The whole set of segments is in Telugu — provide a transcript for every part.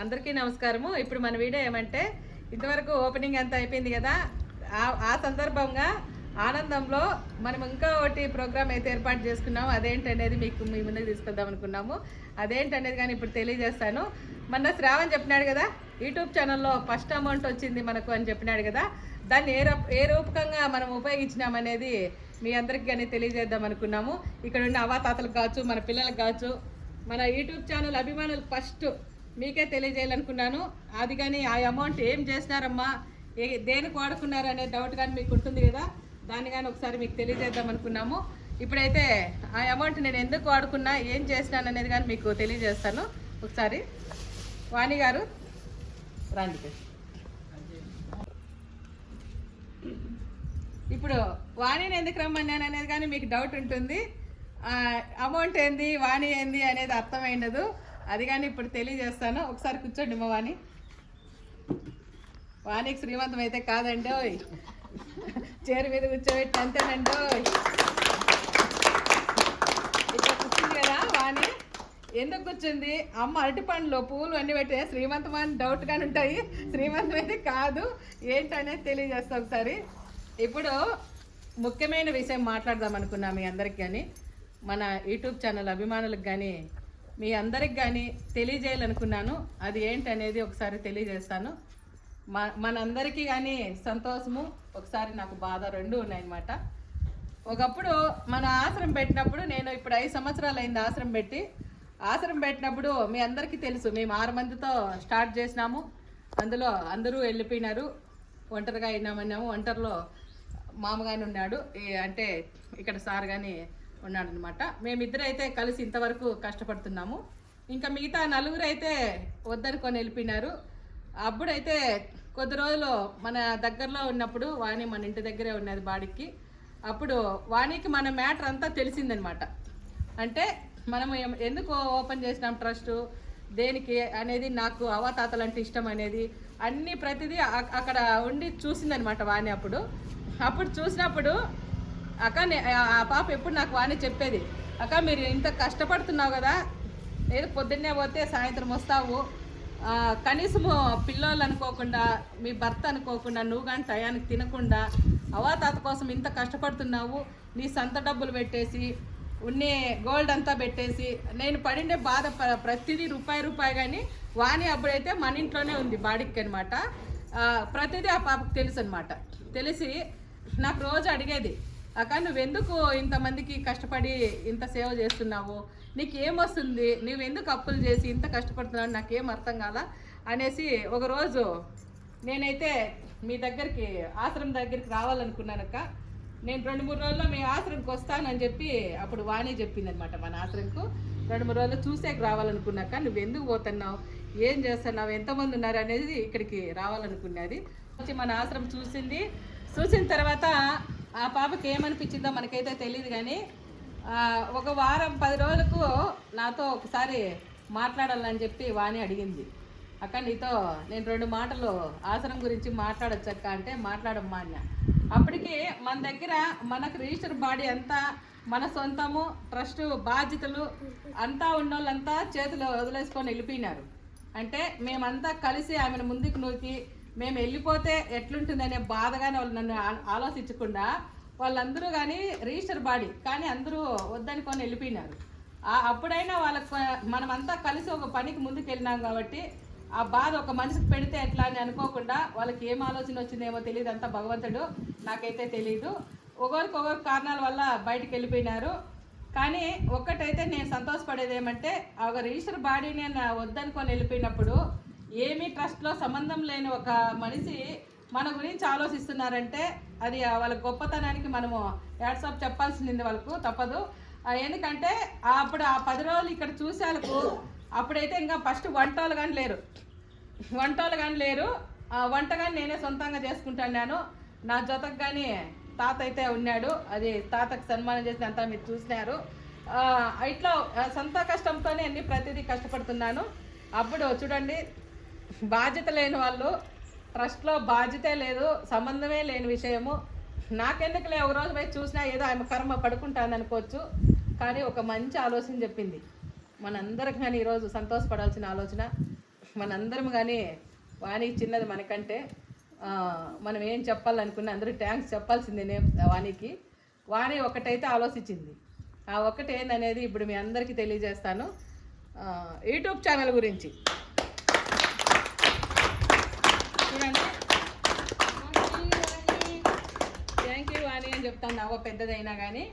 అందరికీ నమస్కారము. ఇప్పుడు మన వీడియో ఏమంటే ఇంతవరకు ఓపెనింగ్ అంతా అయిపోయింది కదా. ఆ- ఆ సందర్భంగా ఆనందంలో మనం ఇంకా ఒకటి ప్రోగ్రామ్ అయితే ఏర్పాటు చేసుకున్నాము. అదేంటనేది మీకు మీ ముందుకు తీసుకొద్దాం అనుకున్నాము. అదేంటనేది కానీ ఇప్పుడు తెలియజేస్తాను. మొన్న శ్రావణ్ చెప్పినాడు కదా యూట్యూబ్ ఛానల్లో ఫస్ట్ అమౌంట్ వచ్చింది మనకు అని చెప్పినాడు కదా. దాన్ని ఏ ఏ రూపకంగా మనం ఉపయోగించినామనేది మీ అందరికీ కానీ తెలియజేద్దాం అనుకున్నాము. ఇక్కడ ఉన్న అవాతాతలకు కావచ్చు మన పిల్లలకు కావచ్చు మన యూట్యూబ్ ఛానల్ అభిమానులు ఫస్ట్ మీకే తెలియజేయాలనుకున్నాను. అది కానీ ఆ అమౌంట్ ఏం చేసినారమ్మా ఏ దేనికి వాడుకున్నారు అనే డౌట్ కానీ మీకు ఉంటుంది కదా? దాన్ని కానీ ఒకసారి మీకు తెలియజేద్దాం అనుకున్నాము. ఇప్పుడైతే ఆ అమౌంట్ నేను ఎందుకు వాడుకున్నా ఏం చేసినాను అనేది కానీ మీకు తెలియజేస్తాను. ఒకసారి. వాణి గారు. రండి ఇప్పుడు వాణిని ఎందుకు రమ్మన్నాను అనేది కానీ మీకు డౌట్ ఉంటుంది. అమౌంట్ ఏంది వాణి ఏంది అనేది అర్థమైండదు. అది కానీ ఇప్పుడు తెలియజేస్తాను. ఒకసారి కూర్చోండి మా వాణి. వాణికి శ్రీమంతం అయితే కాదండి ఓయ్. చీర మీద కూర్చోబెట్టి అంతేనండి ఓయ్. ఇట్లా కూర్చుంది కదా వాణి. ఎందుకు కూర్చుంది? అమ్మ అరటి పండ్లు పూలు అన్ని పెట్టే శ్రీమంతం అని డౌట్గానే ఉంటాయి. శ్రీమంతం అయితే కాదు. ఏంటనేది తెలియజేస్తా ఒకసారి. ఇప్పుడు ముఖ్యమైన విషయం మాట్లాడదాం అనుకున్నా మీ అందరికి కానీ మన యూట్యూబ్ ఛానల్ అభిమానులకు కానీ మీ అందరికి కానీ తెలియజేయాలనుకున్నాను. అది ఏంటనేది ఒకసారి తెలియజేస్తాను. మా మనందరికీ కానీ సంతోషము. ఒకసారి నాకు బాధ రెండు ఉన్నాయన్నమాట. ఒకప్పుడు మన ఆశ్రమం పెట్టినప్పుడు నేను ఇప్పుడు ఐదు సంవత్సరాలు అయింది ఆశ్రమం పెట్టి. ఆశ్రమం పెట్టినప్పుడు మీ అందరికీ తెలుసు మేము ఆరు మందితో స్టార్ట్ చేసినాము. అందులో అందరూ వెళ్ళిపోయినారు. ఒంటరిగా అయినామన్నాము. ఒంటరిలో మామగాని ఉన్నాడు. అంటే ఇక్కడ సార్ కానీ ఉన్నాడనమాట మేమిద్దరు అయితే కలిసి ఇంతవరకు కష్టపడుతున్నాము. ఇంకా మిగతా నలుగురు అయితే వద్దనుకొని వెళ్ళిపోయినారు. అప్పుడైతే కొద్ది రోజులు మన దగ్గరలో ఉన్నప్పుడు వాణి మన ఇంటి దగ్గరే ఉన్నది బాడీకి. అప్పుడు వాణికి మన మ్యాటర్ అంతా తెలిసిందనమాట అంటే మనం ఎందుకు ఓపెన్ చేసినాం ట్రస్ట్? దేనికి అనేది నాకు అవతాతలు అంటే ఇష్టం అనేది అన్ని ప్రతిదీ అక్కడ ఉండి చూసిందనమాట వాణి అప్పుడు. అప్పుడు చూసినప్పుడు అక్క నే- ఆ పాప ఎప్పుడు నాకు వాణి చెప్పేది అక్క మీరు ఇంత కష్టపడుతున్నావు కదా ఏదో పొద్దున్నే పోతే సాయంత్రం వస్తావు. కనీసము పిల్లోళ్ళు అనుకోకుండా మీ భర్త అనుకోకుండా నువ్వు కానీ టయానికి తినకుండా అవాతాత కోసం ఇంత కష్టపడుతున్నావు నీ సొంత డబ్బులు పెట్టేసి ఉన్ని గోల్డ్ అంతా పెట్టేసి నేను పడిండే బాధ ప- ప్రతిదీ రూపాయి రూపాయి కానీ వాణి అప్పుడైతే మన ఇంట్లోనే ఉంది బాడీకి అనమాట ప్రతిదీ ఆ పాపకు తెలుసు అనమాట తెలిసి నాకు రోజు అడిగేది అక్క నువ్వెందుకు ఇంతమందికి కష్టపడి ఇంత సేవ చేస్తున్నావు? నీకు ఏమొస్తుంది నువ్వు ఎందుకు అప్పులు చేసి ఇంత కష్టపడుతున్నావు? నాకేం అర్థం కాల? అనేసి ఒకరోజు నేనైతే మీ దగ్గరికి ఆశ్రమం దగ్గరికి రావాలనుకున్నాను అక్క. నేను రెండు మూడు రోజుల్లో మీ ఆశ్రమంకి వస్తానని చెప్పి అప్పుడు వాణి చెప్పిందనమాట మన ఆశ్రమంకు. రెండు మూడు రోజులు చూసేకి రావాలనుకున్నాక నువ్వు ఎందుకు పోతున్నావు? ఏం చేస్తున్నావు? ఎంతమంది ఉన్నారు అనేది ఇక్కడికి రావాలనుకున్నది. వచ్చి మన ఆశ్రమం చూసింది. చూసిన తర్వాత ఆ పాపకి ఏమనిపించిందో మనకైతే తెలియదు కానీ ఒక వారం పది రోజులకు నాతో ఒకసారి మాట్లాడాలని చెప్పి వాణి అడిగింది. అక్క నీతో నేను రెండు మాటలు ఆసనం గురించి మాట్లాడొచ్చక్క అంటే మాట్లాడమ్మా అన్న. అప్పటికి మన దగ్గర మనకు రిజిస్టర్ బాడీ అంతా మన సొంతము ట్రస్ట్ బాధ్యతలు అంతా ఉన్నోళ్ళంతా చేతులు వదిలేసుకొని వెళ్ళిపోయినారు. అంటే మేమంతా కలిసి ఆమెను ముందుకు నూకి మేము వెళ్ళిపోతే ఎట్లుంటుందనే బాధగానే వాళ్ళు నన్ను ఆలోచించకుండా వాళ్ళందరూ కానీ రిజిస్టర్ బాడీ కానీ అందరూ వద్దనుకొని వెళ్ళిపోయినారు. అప్పుడైనా వాళ్ళకు మనమంతా కలిసి ఒక పనికి ముందుకు వెళ్ళినాం కాబట్టి ఆ బాధ ఒక మనిషికి పెడితే ఎట్లా అని అనుకోకుండా వాళ్ళకి ఏం ఆలోచన వచ్చిందేమో తెలియదు అంతా భగవంతుడు నాకైతే తెలియదు ఒకరికి ఒకరి కారణాల వల్ల బయటికి వెళ్ళిపోయినారు. కానీ ఒక్కటైతే నేను సంతోషపడేది ఏమంటే ఒక రిజిస్టర్ బాడీ నేను వద్దనుకొని వెళ్ళిపోయినప్పుడు ఏమీ ట్రస్ట్లో సంబంధం లేని ఒక మనిషి మన గురించి ఆలోచిస్తున్నారంటే అది వాళ్ళ గొప్పతనానికి మనము యాడ్సాప్ చెప్పాల్సింది వాళ్ళకు తప్పదు. ఎందుకంటే అప్పుడు ఆ పది రోజులు ఇక్కడ చూసేందుకు అప్పుడైతే ఇంకా ఫస్ట్ వంటోళ్ళు కానీ లేరు. వంటోళ్ళు కానీ లేరు. ఆ వంట కానీ నేనే సొంతంగా చేసుకుంటున్నాను నా జతకు కానీ తాత అయితే ఉన్నాడు. అది తాతకు సన్మానం చేసిన అంతా మీరు చూసినారు. ఇట్లా సొంత కష్టంతోనే అన్ని ప్రతిదీ కష్టపడుతున్నాను. అప్పుడు చూడండి బాధ్యత లేని వాళ్ళు ట్రస్ట్లో బాధ్యతే లేదు సంబంధమే లేని విషయము. నాకెందుకులే ఒక రోజు పోయి చూసినా ఏదో ఆమె కర్మ పడుకుంటాను అనుకోవచ్చు కానీ ఒక మంచి ఆలోచన చెప్పింది. మనందరికి కానీ ఈరోజు సంతోషపడాల్సిన ఆలోచన. మనందరం కానీ వాణి చిన్నది మనకంటే మనం ఏం చెప్పాలనుకున్న అందరూ థ్యాంక్స్ చెప్పాల్సిందేనే వాణికి. వాణి ఒకటైతే ఆలోచించింది. ఆ ఒకటి ఏందనేది ఇప్పుడు మీ అందరికీ తెలియజేస్తాను. యూట్యూబ్ ఛానల్ గురించి చూడండి థ్యాంక్ యూ వాణి అని చెప్తాను నవ్వ పెద్దదైనా కానీ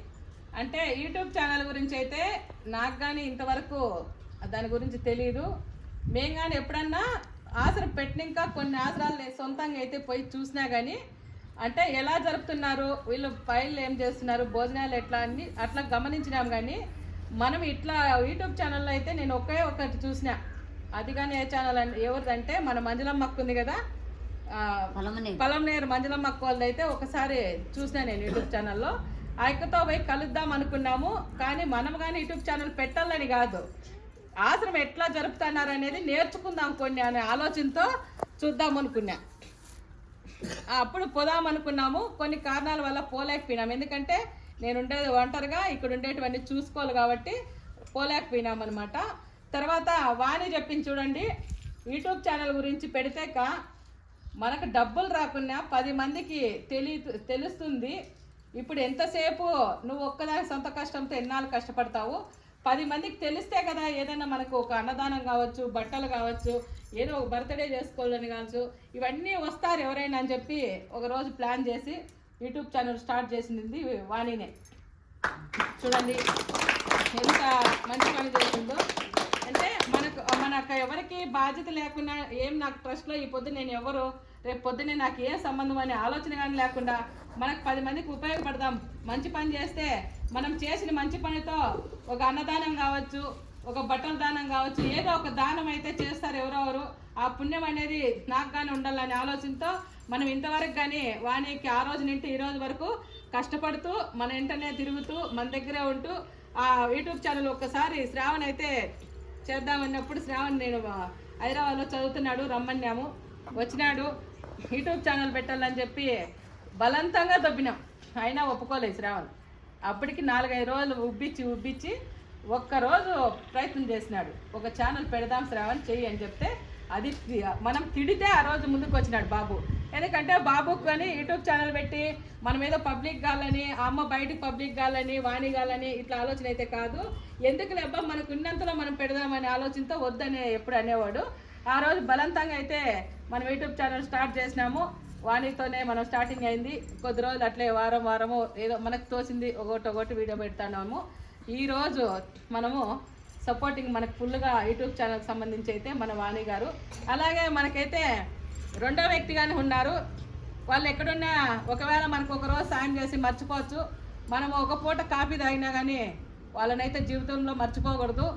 అంటే యూట్యూబ్ ఛానల్ గురించి అయితే నాకు కానీ ఇంతవరకు దాని గురించి తెలియదు మేము కానీ ఎప్పుడన్నా ఆసర పెట్టినాక కొన్ని ఆసరాలు నేను సొంతంగా అయితే పోయి చూసినా కానీ అంటే ఎలా జరుపుతున్నారు వీళ్ళు ఫైళ్ళు ఏం చేస్తున్నారు భోజనాలు ఎట్లా అని అట్లా గమనించినాం కానీ మనం ఇట్లా యూట్యూబ్ ఛానల్లో అయితే నేను ఒకే ఒకటి చూసిన. అది కానీ ఏ ఛానల్ అంటే ఎవరిదంటే మన మంజులమ్మ ఉంది కదా పొలంనేరు మంజులమ్మ అక్క వాళ్ళది అయితే ఒకసారి చూసిన నేను యూట్యూబ్ ఛానల్లో. ఆ అక్కతో పోయి కలుద్దాం అనుకున్నాము కానీ మనం కానీ యూట్యూబ్ ఛానల్ పెట్టాలని కాదు. ఆశ్రమం ఎట్లా జరుపుతున్నారు అనేది నేర్చుకుందాం కొన్ని అనే ఆలోచనతో చూద్దాం అనుకున్నా. అప్పుడు పోదాం అనుకున్నాము. కొన్ని కారణాల వల్ల పోలేకపోయినాం. ఎందుకంటే నేను ఉండేది ఒంటరిగా ఇక్కడ ఉండేటివన్నీ చూసుకోవాలి కాబట్టి పోలేకపోయినాం అనమాట తర్వాత వాణి చెప్పింది చూడండి యూట్యూబ్ ఛానల్ గురించి పెడితేక మనకు డబ్బులు రాకున్నా పది మందికి తెలి తెలుస్తుంది. ఇప్పుడు ఎంతసేపు నువ్వు ఒక్కదాని సొంత కష్టంతో ఎన్నాళ్ళు కష్టపడతావు? పది మందికి తెలిస్తే కదా ఏదైనా మనకు ఒక అన్నదానం కావచ్చు బట్టలు కావచ్చు ఏదో ఒక బర్త్డే చేసుకోవాలని కావచ్చు. ఇవన్నీ వస్తారు ఎవరైనా అని చెప్పి ఒకరోజు ప్లాన్ చేసి యూట్యూబ్ ఛానల్ స్టార్ట్ చేసింది వాణినే. చూడండి ఎంత మంచి పని చేసిందో. అంటే మనకు మనకు ఎవరికి బాధ్యత లేకుండా ఏం నాకు ట్రస్ట్లో ఈ పొద్దు నేను ఎవరు రేపు పొద్దున్నే నాకు ఏ సంబంధం అనే ఆలోచన కానీ లేకుండా మనకు పది మందికి ఉపయోగపడదాం. మంచి పని చేస్తే మనం చేసిన మంచి పనితో ఒక అన్నదానం కావచ్చు ఒక బట్టల దానం కావచ్చు ఏదో ఒక దానం అయితే చేస్తారు ఎవరెవరు. ఆ పుణ్యం అనేది నాకు కానీ ఉండాలనే ఆలోచనతో మనం ఇంతవరకు కానీ వానికి ఆ రోజు నుండి ఈ రోజు వరకు కష్టపడుతూ మన ఇంటనే తిరుగుతూ మన దగ్గరే ఉంటూ ఆ యూట్యూబ్ ఛానల్ ఒక్కసారి శ్రావణ్ అయితే చేద్దామన్నప్పుడు శ్రావణ్ నేను హైదరాబాద్లో చదువుతున్నాడు రమ్మన్నాము. వచ్చినాడు. యూట్యూబ్ ఛానల్ పెట్టాలని చెప్పి బలవంతంగా దొబ్బినాం. అయినా ఒప్పుకోలేదు శ్రావణ్. అప్పటికి నాలుగైదు రోజులు ఉబ్బిచ్చి ఉబ్బిచ్చి ఒక్కరోజు ప్రయత్నం చేసినాడు. ఒక ఛానల్ పెడదాం శ్రావణ్ చెయ్యి అని చెప్తే అది తి- మనం తిడితే ఆ రోజు ముందుకు వచ్చినాడు బాబు. ఎందుకంటే బాబుకు కానీ యూట్యూబ్ ఛానల్ పెట్టి మనం ఏదో పబ్లిక్ కాలని అమ్మ బయటకు పబ్లిక్ కాలని వాణి కాలని ఇట్లా ఆలోచన అయితే కాదు. ఎందుకు లేబ్బా మనకు ఉన్నంతలో మనం పెడదామనే ఆలోచనతో వద్దనే ఎప్పుడు అనేవాడు. ఆ రోజు బలవంతంగా అయితే మనం యూట్యూబ్ ఛానల్ స్టార్ట్ చేసినాము. వాణితోనే మనం స్టార్టింగ్ అయింది. కొద్ది రోజులు అట్లే వారం వారము ఏదో మనకు తోసింది ఒకటి ఒకటి వీడియో పెడతాము ఈరోజు మనము సపోర్టింగ్ మనకు ఫుల్గా యూట్యూబ్ ఛానల్కి సంబంధించి అయితే మన వాణి గారు. అలాగే మనకైతే రెండో వ్యక్తిగానే ఉన్నారు. వాళ్ళు ఎక్కడున్నా ఒకవేళ మనకు ఒక రోజు సాయం చేసి మర్చిపోవచ్చు. మనం ఒక పూట కాఫీ తాగినా కానీ వాళ్ళనైతే జీవితంలో మర్చిపోకూడదు.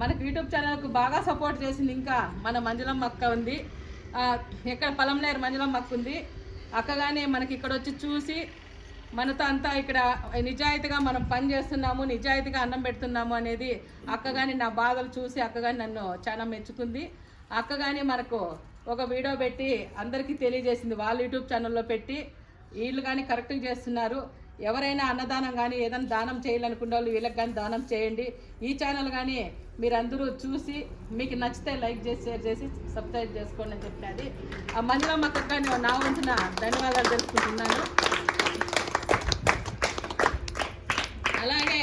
మనకు యూట్యూబ్ ఛానల్కు బాగా సపోర్ట్ చేసింది ఇంకా మన మంజులమ్మ అక్క ఉంది. ఎక్కడ పొలంలేరు మంజులమ్మ అక్క ఉంది. అక్కగానే మనకి ఇక్కడ వచ్చి చూసి మనతో అంతా ఇక్కడ నిజాయితీగా మనం పని చేస్తున్నాము నిజాయితీగా అన్నం పెడుతున్నాము అనేది అక్కగాని నా బాధలు చూసి అక్కగాని నన్ను చాలా మెచ్చుకుంది. అక్కగాని మనకు ఒక వీడియో పెట్టి అందరికీ తెలియజేసింది. వాళ్ళ యూట్యూబ్ ఛానల్లో పెట్టి వీళ్ళు కానీ కరెక్ట్గా చేస్తున్నారు. ఎవరైనా అన్నదానం కానీ ఏదైనా దానం చేయాలనుకునే వాళ్ళు వీళ్ళకి కానీ దానం చేయండి. ఈ ఛానల్ కానీ మీరందరూ చూసి మీకు నచ్చితే లైక్ చేసి షేర్ చేసి సబ్స్క్రైబ్ చేసుకోండి అని చెప్పినది. ఆ మంజులమ్మ కక్క నేను నా వంతున ధన్యవాదాలు తెలుసుకుంటున్నాను అలాగే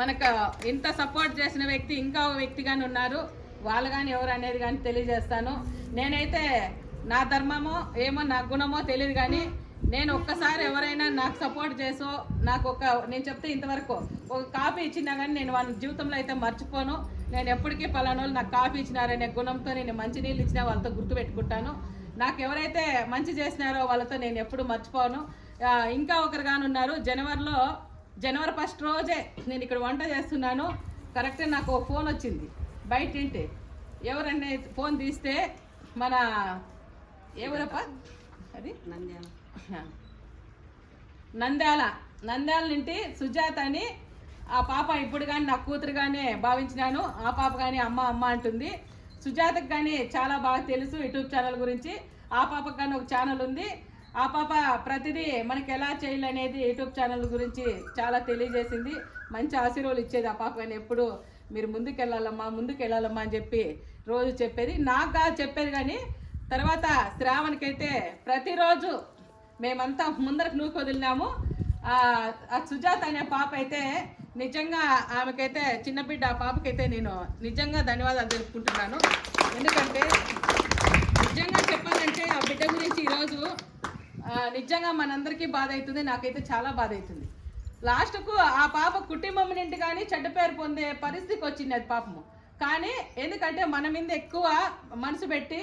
మనకు ఇంత సపోర్ట్ చేసిన వ్యక్తి ఇంకా ఒక వ్యక్తి కానీ ఉన్నారు. వాళ్ళు కానీ ఎవరు అనేది కానీ తెలియజేస్తాను. నేనైతే నా ధర్మమో ఏమో నా గుణమో తెలియదు కానీ నేను ఒక్కసారి ఎవరైనా నాకు సపోర్ట్ చేసో నాకు ఒక నేను చెప్తే ఇంతవరకు ఒక కాపీ ఇచ్చినా కానీ నేను వాళ్ళ జీవితంలో అయితే మర్చిపోను. నేను ఎప్పటికీ పలానా వాళ్ళు నాకు కాఫీ ఇచ్చినారనే గుణంతో నేను మంచి నీళ్ళు ఇచ్చినా వాళ్ళతో గుర్తుపెట్టుకుంటాను నాకు ఎవరైతే మంచి చేసినారో వాళ్ళతో నేను ఎప్పుడు మర్చిపోను. ఇంకా ఒకరు కానున్నారు జనవరిలో జనవరి ఫస్ట్ రోజే నేను ఇక్కడ వంట చేస్తున్నాను. కరెక్ట్గా నాకు ఒక ఫోన్ వచ్చింది. బయట ఇంటి ఎవరన్నా ఫోన్ తీస్తే మన ఎవరప్ప అది? నంద్యాల. నంద్యాల. నంద్యాల నుండి సుజాత అని ఆ పాప ఇప్పుడు కానీ నా కూతురుగానే భావించినాను. ఆ పాప కానీ అమ్మ అమ్మ అంటుంది. సుజాతకు కానీ చాలా బాగా తెలుసు యూట్యూబ్ ఛానల్ గురించి. ఆ పాపకు కానీ ఒక ఛానల్ ఉంది. ఆ పాప ప్రతిదీ మనకి ఎలా చేయాలనేది యూట్యూబ్ ఛానల్ గురించి చాలా తెలియజేసింది. మంచి ఆశీర్వాదాలు ఇచ్చేది ఆ పాప కానీ ఎప్పుడు. మీరు ముందుకు వెళ్ళాలమ్మా ముందుకు వెళ్ళాలమ్మా అని చెప్పి రోజు చెప్పేది. నాకు కాదు చెప్పేది కానీ తర్వాత శ్రావణకైతే ప్రతిరోజు మేమంతా ముందరకు నూకు వదిలినాము. ఆ సుజాత అనే పాప అయితే నిజంగా ఆమెకైతే చిన్న బిడ్డ ఆ పాపకైతే నేను నిజంగా ధన్యవాదాలు తెలుపుకుంటున్నాను. ఎందుకంటే నిజంగా చెప్పాలంటే ఆ బిడ్డ గురించి ఈరోజు నిజంగా మనందరికీ బాధ అవుతుంది నాకైతే చాలా బాధ అవుతుంది లాస్ట్కు ఆ పాప కుటుంబం నుండి కానీ చెడ్డ పేరు పొందే పరిస్థితికి వచ్చింది అది పాపము. కానీ ఎందుకంటే మన మీద ఎక్కువ మనసు పెట్టి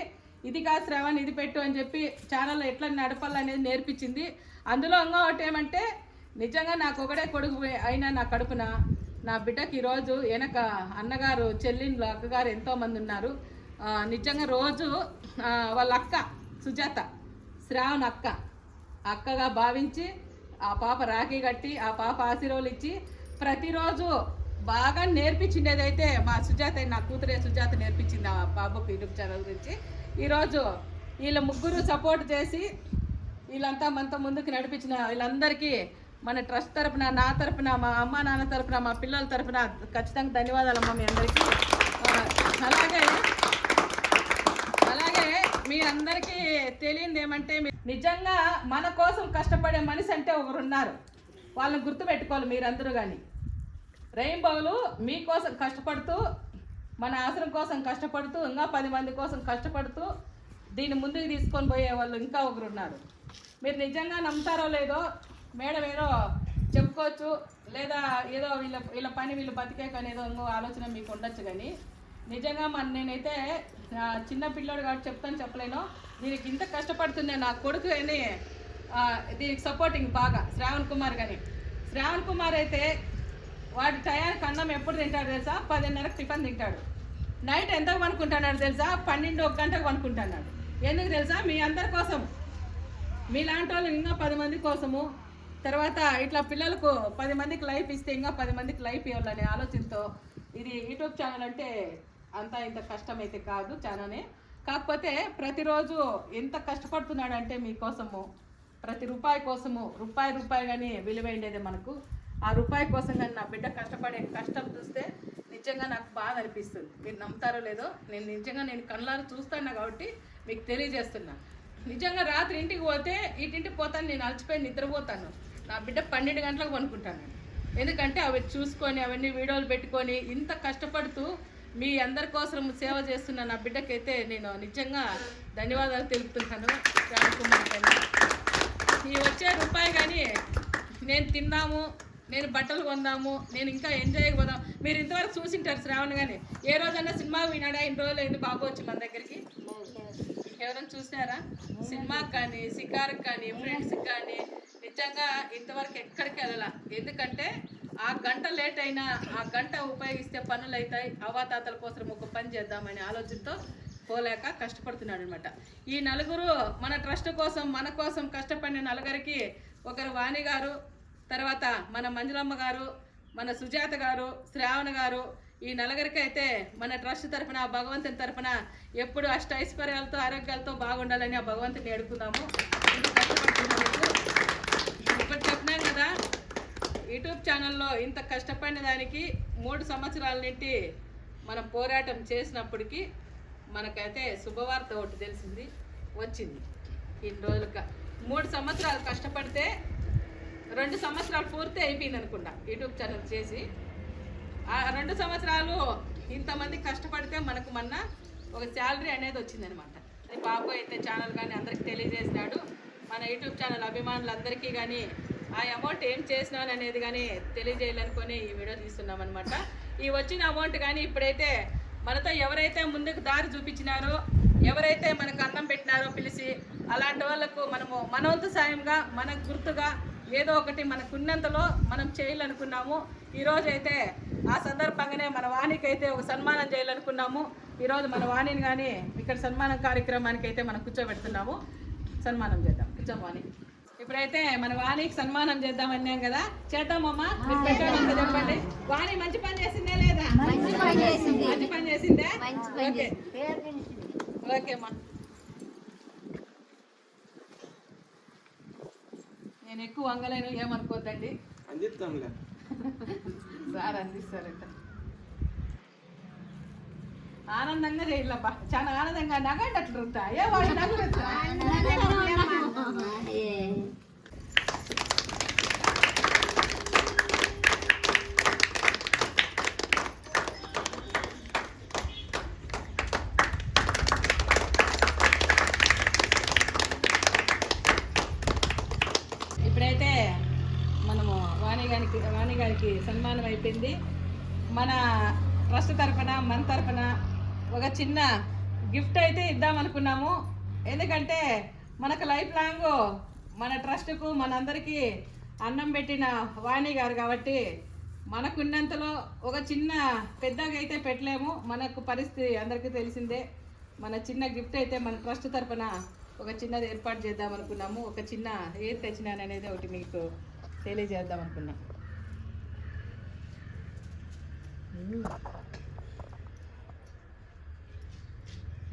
ఇది కాదు శ్రవణ్ ఇది పెట్టు అని చెప్పి ఛానల్లో ఎట్లా నడపాలనేది నేర్పించింది. అందులో ఇంకా ఒకటి ఏమంటే నిజంగా నాకు ఒకడే కొడుకు అయినా నా కడుపున నా బిడ్డకి ఈరోజు వెనక అన్నగారు చెల్లిండ్లు అక్కగారు ఎంతోమంది ఉన్నారు. నిజంగా రోజు వాళ్ళ అక్క సుజాత శ్రావణ్ అక్క అక్కగా భావించి ఆ పాప రాఖీ కట్టి ఆ పాప ఆశీర్వాలు ఇచ్చి ప్రతిరోజు బాగా నేర్పించిండేదైతే మా సుజాత నా కూతురే సుజాత నేర్పించింది ఆ పాప యూట్యూబ్ ఛానల్ గురించి. ఈరోజు వీళ్ళ ముగ్గురు సపోర్ట్ చేసి వీళ్ళంతా మనతో ముందుకు నడిపించిన వీళ్ళందరికీ మన ట్రస్ట్ తరఫున నా తరపున మా అమ్మ నాన్న తరపున మా పిల్లల తరపున ఖచ్చితంగా ధన్యవాదాలు అమ్మ మీ అందరికీ. అలాగే అలాగే మీ అందరికీ తెలియంది ఏమంటే నిజంగా మన కోసం కష్టపడే మనిషి అంటే ఒకరున్నారు. వాళ్ళని గుర్తుపెట్టుకోవాలి మీరందరూ కానీ రెయిన్బోలు మీకోసం కష్టపడుతూ మన అవసరం కోసం కష్టపడుతూ ఇంకా పది మంది కోసం కష్టపడుతూ దీన్ని ముందుకు తీసుకొని పోయే వాళ్ళు ఇంకా ఒకరు ఉన్నారు మీరు నిజంగా నమ్ముతారో లేదో మేడం ఏదో చెప్పుకోవచ్చు లేదా ఏదో వీళ్ళ వీళ్ళ పని వీళ్ళు బతికే కానీ ఏదో ఇంకో ఆలోచన మీకు ఉండొచ్చు కానీ నిజంగా మన నేనైతే చిన్న పిల్లోడు కాబట్టి చెప్తాను చెప్పలేను. దీనికి ఇంత కష్టపడుతున్నా నా కొడుకు అని దీనికి సపోర్టింగ్ బాగా. శ్రావణ్ కుమార్ కానీ శ్రావణ్ కుమార్ అయితే వాడు టయానికి అన్నం ఎప్పుడు తింటాడు తెలుసా? పదిన్నరకు టిఫిన్ తింటాడు. నైట్ ఎంతకు పనుకుంటున్నాడు తెలుసా? పన్నెండు ఒక గంటకు పనుకుంటున్నాడు. ఎందుకు తెలుసా? మీ అందరి కోసం. మీలాంటి వాళ్ళు ఇంకా పది మంది కోసము. తర్వాత ఇట్లా పిల్లలకు పది మందికి లైఫ్ ఇస్తే ఇంకా పది మందికి లైఫ్ ఇవ్వాలనే ఆలోచనతో ఇది యూట్యూబ్ ఛానల్ అంటే అంత ఇంత కష్టమైతే కాదు చాలానే కాకపోతే ప్రతిరోజు ఎంత కష్టపడుతున్నాడంటే మీకోసము. ప్రతి రూపాయి కోసము. రూపాయి రూపాయి కానీ విలువైండేది మనకు. ఆ రూపాయి కోసం కానీ నా బిడ్డ కష్టపడే కష్టం చూస్తే నిజంగా నాకు బాధ అనిపిస్తుంది. మీరు నమ్ముతారో లేదో నేను నిజంగా నేను కళ్ళారు చూస్తాను కాబట్టి మీకు తెలియజేస్తున్నా. నిజంగా రాత్రి ఇంటికి పోతే ఇంటింటికి పోతాను నేను అలసిపోయి నిద్రపోతాను. నా బిడ్డ పన్నెండు గంటలకు పనుకుంటాను. ఎందుకంటే అవి చూసుకొని అవన్నీ వీడియోలు పెట్టుకొని ఇంత కష్టపడుతూ మీ అందరి కోసం సేవ చేస్తున్న నా బిడ్డకైతే నేను నిజంగా ధన్యవాదాలు తెలుపుతున్నాను. రామ్ కుమార్ గారి. ఈ వచ్చే రూపాయి కానీ నేను తిన్నాము. నేను బట్టలు కొందాము నేను ఇంకా ఎంజాయ్ పోదాం మీరు ఇంతవరకు చూసింటారు శ్రావణ్ కానీ ఏ రోజైనా సినిమా వినాడా? ఇన్ని రోజులు అయింది బాబు వచ్చి మన దగ్గరికి. ఎవరైనా చూసారా సినిమాకి కానీ షికారుకి కానీ ఫ్రెండ్స్కి కానీ నిజంగా ఇంతవరకు ఎక్కడికి వెళ్ళాల? ఎందుకంటే ఆ గంట లేట్ అయినా ఆ గంట ఉపయోగిస్తే పనులు అవుతాయి. అవాతాతల కోసం ఒక పని చేద్దామనే ఆలోచనతో పోలేక కష్టపడుతున్నాడు అనమాట ఈ నలుగురు మన ట్రస్ట్ కోసం మన కోసం కష్టపడిన నలుగురికి ఒకరు వాణి గారు తర్వాత మన మంజులమ్మ గారు మన సుజాత గారు శ్రావణ గారు ఈ నలుగురికైతే మన ట్రస్ట్ తరఫున భగవంతుని తరఫున ఎప్పుడు అష్ట ఐశ్వర్యాలతో ఆరోగ్యాలతో బాగుండాలని ఆ భగవంతుని వేడుకుందాము ఇప్పుడు చెప్పినాం కదా యూట్యూబ్ ఛానల్లో ఇంత కష్టపడిన దానికి మూడు సంవత్సరాల నుండి మనం పోరాటం చేసినప్పటికీ మనకైతే శుభవార్త ఒకటి తెలిసింది వచ్చింది. ఇన్ని రోజులుగా మూడు సంవత్సరాలు కష్టపడితే రెండు సంవత్సరాలు పూర్తి అయిపోయింది అనుకుంటా యూట్యూబ్ ఛానల్ చేసి. ఆ రెండు సంవత్సరాలు ఇంతమంది కష్టపడితే మనకు మొన్న ఒక శాలరీ అనేది వచ్చిందనమాట. అది బాబు అయితే ఛానల్ కానీ అందరికి తెలియజేసినాడు మన యూట్యూబ్ ఛానల్ అభిమానులందరికీ కానీ ఆ అమౌంట్ ఏం చేసినాను అనేది కానీ తెలియజేయాలనుకొని ఈ వీడియో తీస్తున్నాం అనమాట ఈ వచ్చిన అమౌంట్ కానీ ఇప్పుడైతే మనతో ఎవరైతే ముందుకు దారి చూపించినారో ఎవరైతే మనకు అన్నం పెట్టినారో పిలిచి అలాంటి వాళ్ళకు మనము మనవంతు సాయంగా మనకు గుర్తుగా ఏదో ఒకటి మనకున్నంతలో మనం చేయాలనుకున్నాము. ఈరోజు అయితే ఆ సందర్భంగానే మన వాణికి అయితే ఒక సన్మానం చేయాలనుకున్నాము. ఈరోజు మన వాణిని కానీ ఇక్కడ సన్మానం కార్యక్రమానికి అయితే మనం కూర్చోబెడుతున్నాము. సన్మానం చేద్దాం. కూర్చోం వాణి. ఇప్పుడైతే మన వాణికి సన్మానం చేద్దాం అన్నాం కదా. చేద్దామమ్మా మీరు చెప్పండి. వాణి మంచి పని చేసిందే లేదా? మంచి పని చేసింది. ఓకే. ఓకే అమ్మా. నేను ఎక్కువ వంగలేను ఏమనుకోద్దండి? అందిస్తాంలే. సార్ అందిస్తారట ఆనందంగా చేయాలబ్బా. చాలా ఆనందంగా నగండి అట్లా ఏ వాళ్ళు నగలు మనము వాణిగారికి వాణిగారికి సన్మానం అయిపోయింది. మన ట్రస్ట్ తరఫున మన తరఫున ఒక చిన్న గిఫ్ట్ అయితే ఇద్దామనుకున్నాము. ఎందుకంటే మనకు లైఫ్ లాంగ్ మన ట్రస్ట్కు మనందరికీ అన్నం పెట్టిన వాణి గారు కాబట్టి మనకున్నంతలో ఒక చిన్న పెద్దగా అయితే పెట్టలేము. మనకు పరిస్థితి అందరికీ తెలిసిందే. మన చిన్న గిఫ్ట్ అయితే మన ట్రస్ట్ తరపున ఒక చిన్నది ఏర్పాటు చేద్దాం అనుకున్నాము ఒక చిన్న ఏది తెచ్చినాననేది ఒకటి మీకు తెలియజేద్దాం అనుకున్నాం.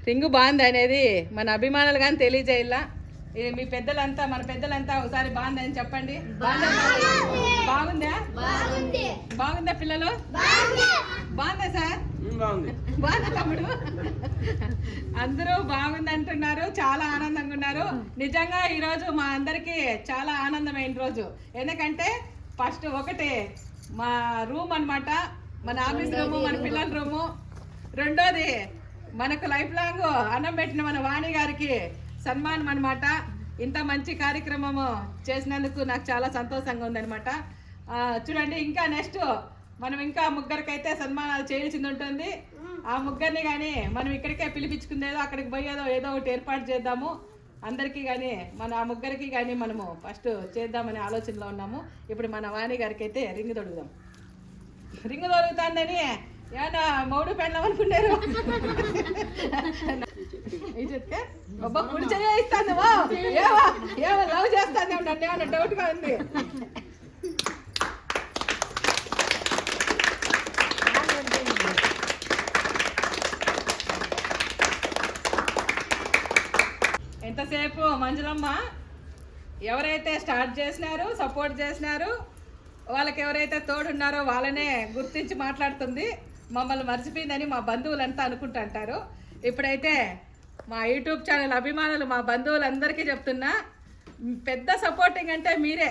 రింగు బాగుంది అనేది మన అభిమానులు కానీ తెలియజేయాల. మీ పెద్దలంతా మన పెద్దలంతా ఒకసారి బాగుంది అని చెప్పండి. బాగుందా? బాగుందా? బాగుందా. పిల్లలు? బాగుందా సార్? బాగుంది. బాగుందా తమ్ముడు? అందరూ బాగుంది అంటున్నారు చాలా ఆనందంగా ఉన్నారు. నిజంగా ఈ రోజు మా అందరికి చాలా ఆనందమైన రోజు. ఎందుకంటే ఫస్ట్ ఒకటి మా రూమ్ అన్నమాట మన ఆఫీస్ రూము మన పిల్లల రూము. రెండోది మనకు లైఫ్ లాంగ్ అన్నం పెట్టిన మన వాణి గారికి సన్మానం అనమాట ఇంత మంచి కార్యక్రమము చేసినందుకు నాకు చాలా సంతోషంగా ఉందన్నమాట. ఆ, చూడండి ఇంకా నెక్స్ట్ మనం ఇంకా ముగ్గురికైతే సన్మానాలు చేయాల్సింది ఉంటుంది. ఆ ముగ్గురిని కానీ మనం ఇక్కడికే పిలిపించుకుందేదో అక్కడికి పోయేదో ఏదో ఒకటి ఏర్పాటు చేద్దాము. అందరికీ కానీ మన ఆ ముగ్గురికి కానీ మనము ఫస్ట్ చేద్దామనే ఆలోచనలో ఉన్నాము. ఇప్పుడు మన వాణి గారికి అయితే రింగ్ తొడుగుదాం. రింగ్ దొరుకుతుందని ఏమన్నా మౌడు పెళ్ళం అనుకున్నారు ఈ చెప్తే ఇస్తాను ఏవా? ఏవో లవ్ చేస్తాను నన్ను ఏమన్నా డౌట్గా ఉంది? ఎంతసేపు మంజులమ్మ? ఎవరైతే స్టార్ట్ చేసినారు సపోర్ట్ చేసినారు వాళ్ళకి ఎవరైతే తోడున్నారో వాళ్ళనే గుర్తించి మాట్లాడుతుంది. మమ్మల్ని మర్చిపోయిందని మా బంధువులంతా అనుకుంటుంటారు ఇప్పుడైతే మా యూట్యూబ్ ఛానల్ అభిమానులు మా బంధువులందరికీ చెప్తున్నా పెద్ద సపోర్టింగ్ అంటే మీరే.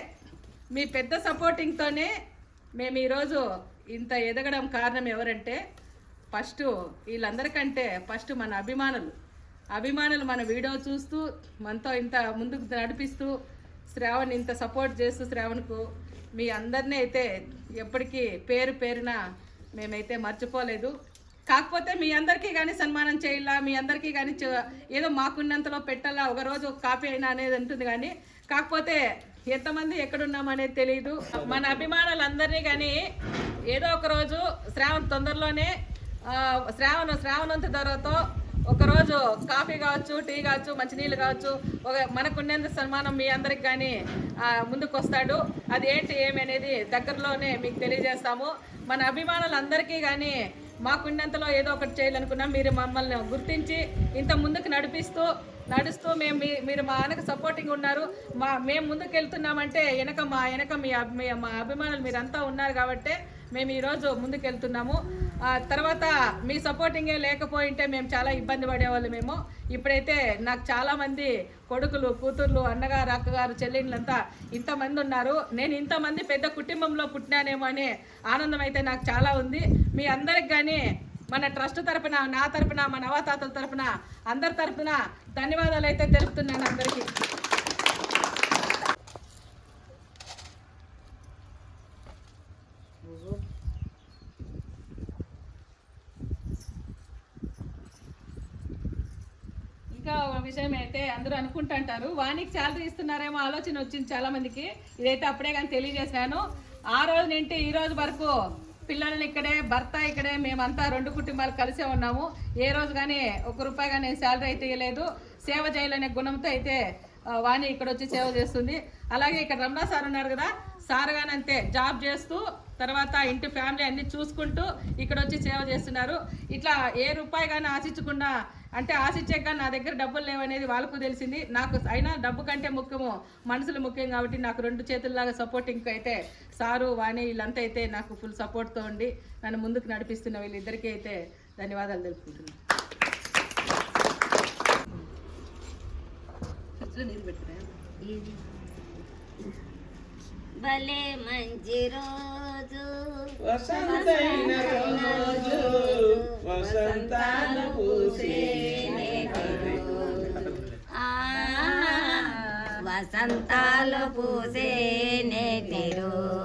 మీ పెద్ద సపోర్టింగ్తోనే మేము ఈరోజు ఇంత ఎదగడం కారణం ఎవరంటే ఫస్ట్ వీళ్ళందరికంటే ఫస్ట్ మన అభిమానులు. అభిమానులు మన వీడియో చూస్తూ మనతో ఇంత ముందుకు నడిపిస్తూ శ్రావణ్ ఇంత సపోర్ట్ చేస్తూ శ్రావణ్కు మీ అందరినీ అయితే ఎప్పటికీ పేరు పేరున మేమైతే మర్చిపోలేదు. కాకపోతే మీ అందరికీ కానీ సన్మానం చేయాలా మీ అందరికీ కానీ ఏదో మాకున్నంతలో పెట్టాలా ఒక రోజు ఒక కాపీ అయినా అనేది ఉంటుంది కానీ కాకపోతే ఎంతమంది ఎక్కడున్నాం అనేది తెలియదు మన అభిమానులందరినీ కానీ ఏదో ఒక రోజు శ్రావణ్ తొందరలోనే శ్రావణ శ్రావణంత ధరతో ఒకరోజు కాఫీ కావచ్చు టీ కావచ్చు మంచినీళ్ళు కావచ్చు ఒక మనకున్నంత సన్మానం మీ అందరికి కానీ ముందుకు వస్తాడు అది ఏంటి ఏమి అనేది దగ్గరలోనే మీకు తెలియజేస్తాము. మన అభిమానులందరికీ కానీ మాకున్నంతలో ఏదో ఒకటి చేయాలనుకున్నాం మీరు మమ్మల్ని గుర్తించి ఇంత ముందుకు నడిపిస్తూ నడుస్తూ మేము మీ- మీరు మా ఆయనకు సపోర్టింగ్ ఉన్నారు. మా మేము ముందుకు వెళ్తున్నామంటే వెనక మా వెనక మీ అభి- మీ- మా అభిమానులు మీరంతా ఉన్నారు కాబట్టి మేము ఈరోజు ముందుకెళ్తున్నాము. తర్వాత మీ సపోర్టింగే లేకపోయింటే మేము చాలా ఇబ్బంది పడేవాళ్ళు మేము. ఇప్పుడైతే నాకు చాలామంది కొడుకులు కూతుర్లు అన్నగారు అక్కగారు చెల్లెళ్ళంతా ఇంతమంది ఉన్నారు. నేను ఇంతమంది పెద్ద కుటుంబంలో పుట్టినానేమో అనే ఆనందం అయితే నాకు చాలా ఉంది. మీ అందరికి కానీ మన ట్రస్ట్ తరపున నా తరపున మన నవాతాతల తరపున అందరి తరపున ధన్యవాదాలు అయితే తెలుపుతున్నాను అందరికీ ఇంకా ఒక విషయం అయితే అందరూ అనుకుంటుంటారు. వానికి శాలరీ ఇస్తున్నారేమో ఆలోచన వచ్చింది చాలా మందికి. ఇదైతే అప్పుడే కానీ తెలియజేశాను. ఆ రోజు నుండి ఈ రోజు వరకు పిల్లల్ని ఇక్కడే భర్త ఇక్కడే మేమంతా రెండు కుటుంబాలు కలిసే ఉన్నాము. ఏ రోజు కానీ ఒక రూపాయి కానీ శాలరీ అయితే ఇవ్వలేదు సేవ చేయాలనే గుణంతో అయితే వాణి ఇక్కడ వచ్చి సేవ చేస్తుంది. అలాగే ఇక్కడ రమణ సార్ ఉన్నారు కదా సార్ గాని అంతే జాబ్ చేస్తూ తర్వాత ఇంటి ఫ్యామిలీ అన్ని చూసుకుంటూ ఇక్కడ వచ్చి సేవ చేస్తున్నారు. ఇట్లా ఏ రూపాయి కానీ ఆశించకుండా అంటే ఆశించాక నా దగ్గర డబ్బులు లేవనేది వాళ్ళకు తెలిసింది. నాకు అయినా డబ్బు కంటే ముఖ్యము మనసులు ముఖ్యం కాబట్టి నాకు రెండు చేతుల్లాగా సపోర్టింగ్ అయితే సారు వాణి వీళ్ళంతా అయితే నాకు ఫుల్ సపోర్ట్తో ఉండి నన్ను ముందుకు నడిపిస్తున్న వీళ్ళిద్దరికీ అయితే ధన్యవాదాలు తెలుపుకుంటున్నాను. నీళ్ళు పెట్టుకురా. భలే మంచి రోజు. వసంతైన రోజు వసంతాలు పూసే వసంతాలు పూసే నేటి రోజు